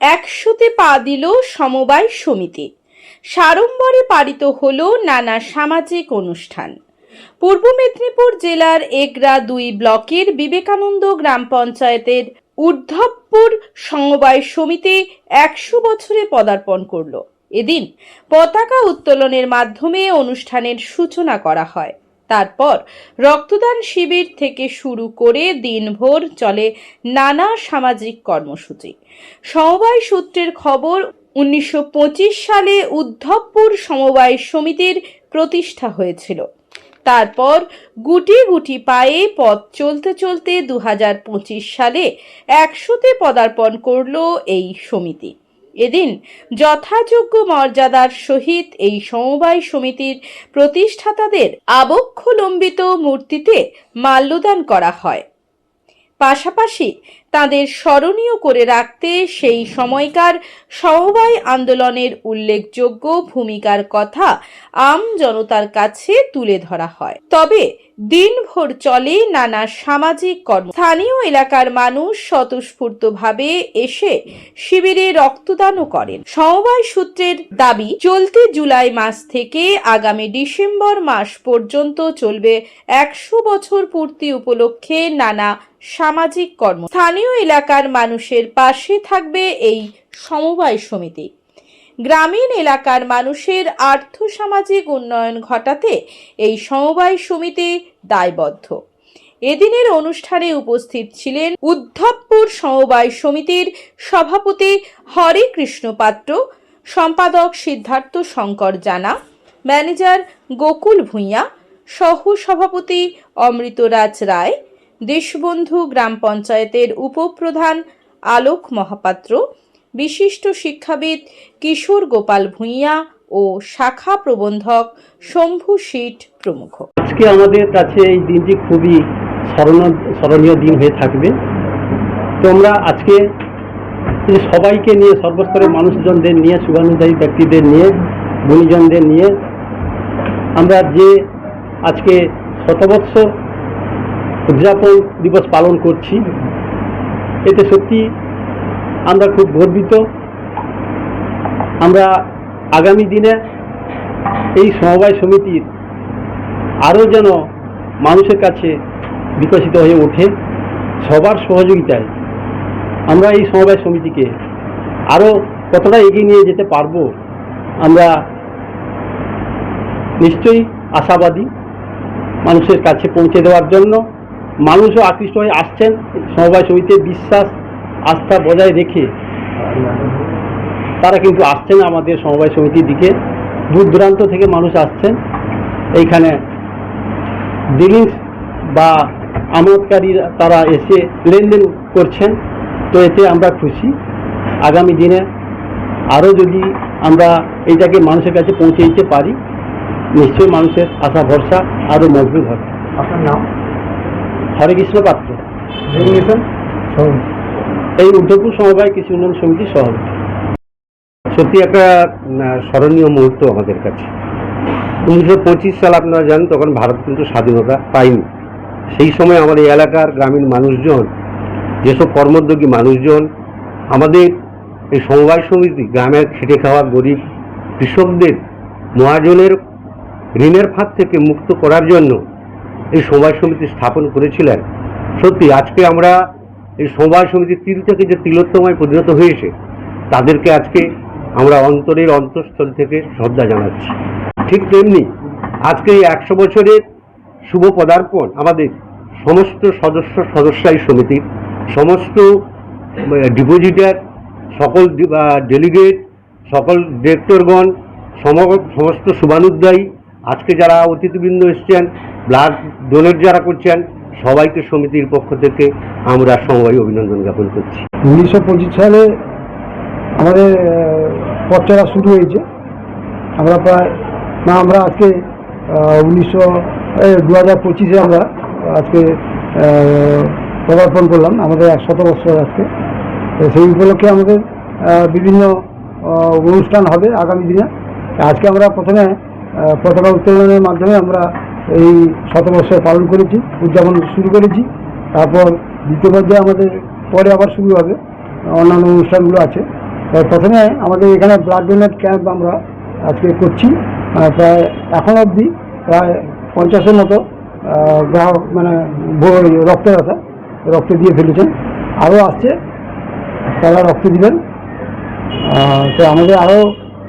একশোতে পা দিল সমবায় সমিতি। সাড়ম্বরে পালিত হলো নানা সামাজিক অনুষ্ঠান। পূর্ব মেদিনীপুর জেলার এগরা দুই ব্লকের বিবেকানন্দ গ্রাম পঞ্চায়েতের ঊর্ধ্বপুর সমবায় সমিতি একশো বছরে পদার্পণ করল। এদিন পতাকা উত্তোলনের মাধ্যমে অনুষ্ঠানের সূচনা করা হয়। তারপর রক্তদান শিবির থেকে শুরু করে দিনভর চলে নানা সামাজিক কর্মসূচি। সমবায় সূত্রের খবর, উনিশশো পঁচিশ সালে উদ্ধবপুর সমবায় সমিতির প্রতিষ্ঠা হয়েছিল। তারপর গুটি গুটি পায়ে পথ চলতে চলতে দু হাজার পঁচিশ সালে একশোতে পদার্পণ করল এই সমিতি। এদিন যথাযোগ্য মর্যাদার সহিত এই সমবায় সমিতির প্রতিষ্ঠাতাদের আবক্ষলম্বিত মূর্তিতে মাল্যদান করা হয়। পাশাপাশি তাদের স্মরণীয় করে রাখতে সেই সময়কার সমবায় আন্দোলনের উল্লেখযোগ্য ভূমিকার কথা আম জনতার কাছে তুলে ধরা হয়। তবে দিনভর চলে নানা সামাজিক কর্ম। স্থানীয় এলাকার মানুষ স্বতঃস্ফূর্তভাবে এসে শিবিরে রক্তদানও করেন। সমবায় সূত্রের দাবি, চলতি জুলাই মাস থেকে আগামী ডিসেম্বর মাস পর্যন্ত চলবে একশো বছর পূর্তি উপলক্ষে নানা সামাজিক কর্ম। স্থানীয় এলাকার মানুষের পাশে থাকবে এই সমবায় সমিতি। গ্রামীণ এলাকার মানুষের আর্থসামাজিক উন্নয়ন ঘটাতে এই সমবায় সমিতি দায়বদ্ধ। এদিনের অনুষ্ঠানে উপস্থিত ছিলেন উদ্ধবপুর সমবায় সমিতির সভাপতি হরে কৃষ্ণ পাত্র, সম্পাদক সিদ্ধার্থ শঙ্কর জানা, ম্যানেজার গোকুল ভূঁইয়া সহ সভাপতি অমৃতরাজ রায় দেশবন্ধু গ্রাম পঞ্চায়েতের উপপ্রধান আলোক মহাপাত্র, বিশিষ্ট শিক্ষাবিদ কিশোর গোপাল ভূঁইয়া ও শাখা প্রবন্ধক শম্ভু শীট প্রমুখ। আজকে আমাদের কাছে এই দিনটি খুবই স্মরণ- স্মরণীয় দিন হয়ে থাকবে। তো আমরা আজকে সবাইকে নিয়ে, সর্বস্তরের মানুষজনদের নিয়ে, শুভানুদায়ী ব্যক্তিদের নিয়ে, গুণীজনদের নিয়ে, আমরা যে আজকে শতবৎসর উদযাপন দিবস পালন করছি। এতে সত্যি আমরা খুব গর্বিত। আমরা আগামী দিনে এই সমবায় সমিতির আরও যেন মানুষের কাছে বিকশিত হয়ে ওঠে, সবার সহযোগিতায় আমরা এই সমবায় সমিতিকে আরও কতটা এগিয়ে নিয়ে যেতে পারব, আমরা নিশ্চয়ই আশাবাদী মানুষের কাছে পৌঁছে দেওয়ার জন্য মানুষও আকৃষ্ট হয়ে আসছেন, সমবায় সমিতিতে বিশ্বাস, আস্থা বজায় রেখে। তারা কিন্তু আসছেন আমাদের সমবায় সমিতির দিকে। দূর দূরান্ত থেকে মানুষ আসছেন। এইখানে ডিলিংস বা আমোদকারীরা তারা এসে লেনদেন করছেন, তো এতে আমরা খুশি। আগামী দিনে আরও যদি আমরা এইটাকে মানুষের কাছে পৌঁছে দিতে পারি, নিশ্চয়ই মানুষের আশা ভরসা আরও মজবুত হবে। আপনার নাম? হরে কৃষ্ণ পাত্র। এই উদ্ধবপুর সমবায় কৃষি উন্নয়ন সমিতির সভাপতি সত্যি একটা স্মরণীয় মুহূর্ত আমাদের কাছে। উনিশশো পঁচিশ সাল আপনারা জানেন তখন ভারত কিন্তু স্বাধীনতা পায়নি। সেই সময় আমাদের এই এলাকার গ্রামীণ মানুষজন যেসব কর্মোদ্যোগী মানুষজন আমাদের এই সমবায় সমিতি গ্রামের খেটে খাওয়া গরিব কৃষকদের মহাজনের ঋণের ফাঁদ থেকে মুক্ত করার জন্য এই সমবায় সমিতি স্থাপন করেছিলেন। সত্যি, আজকে আমরা এই সমবায় সমিতির তিল থেকে যে তিলোত্তমায় পরিণত হয়েছে, তাদেরকে আজকে আমরা অন্তরের অন্তঃস্থল থেকে শ্রদ্ধা জানাচ্ছি। ঠিক তেমনি আজকে এই একশো বছরের শুভ পদার্পণ আমাদের সমস্ত সদস্য সদস্যাই সমিতির, সমস্ত ডিপোজিটার, সকল ডেলিগেট, সকল ডিরেক্টরগণ সম- সমস্ত শুভানুদ্দায়ী আজকে যারা অতিথিবৃন্দ এসছেন ব্লাড ডোনেট যারা করছেন সবাইকে সমিতির পক্ষ থেকে আমরা সবাই অভিনন্দন জ্ঞাপন করছি। উনিশশো পঁচিশ সালে আমাদের আহ, শুরু হয়েছে। আমরা প্রায় না আমরা আজকে উনিশশো দু হাজার পঁচিশে আমরা আজকে পদার্পণ করলাম আমাদের একশত বছর আজকে। সেই উপলক্ষে আমাদের বিভিন্ন অনুষ্ঠান হবে আগামী দিনে। আজকে আমরা প্রথমে পতাকা উত্তোলনের মাধ্যমে আমরা এই শতবর্ষ পালন করেছি, উদযাপন শুরু করেছি। তারপর দ্বিতীয় পর্যায়ে আমাদের, পরে আবার শুরু হবে। অন্যান্য অনুষ্ঠানগুলো আছে। তো প্রথমে আমাদের এখানে ব্লাড ডোনেট ক্যাম্প আমরা আজকে করছি। প্রায় এখন অবধি প্রায় পঞ্চাশের মতো গ্রাহক মানে ভ- রক্তদাতা রক্ত দিয়ে ফেলেছেন। আরও আসছে, তারা রক্ত দিবেন। তো আমাদের আরও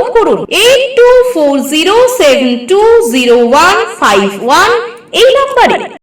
কল করুন eight two four zero seven two zero one five one এই নম্বরে।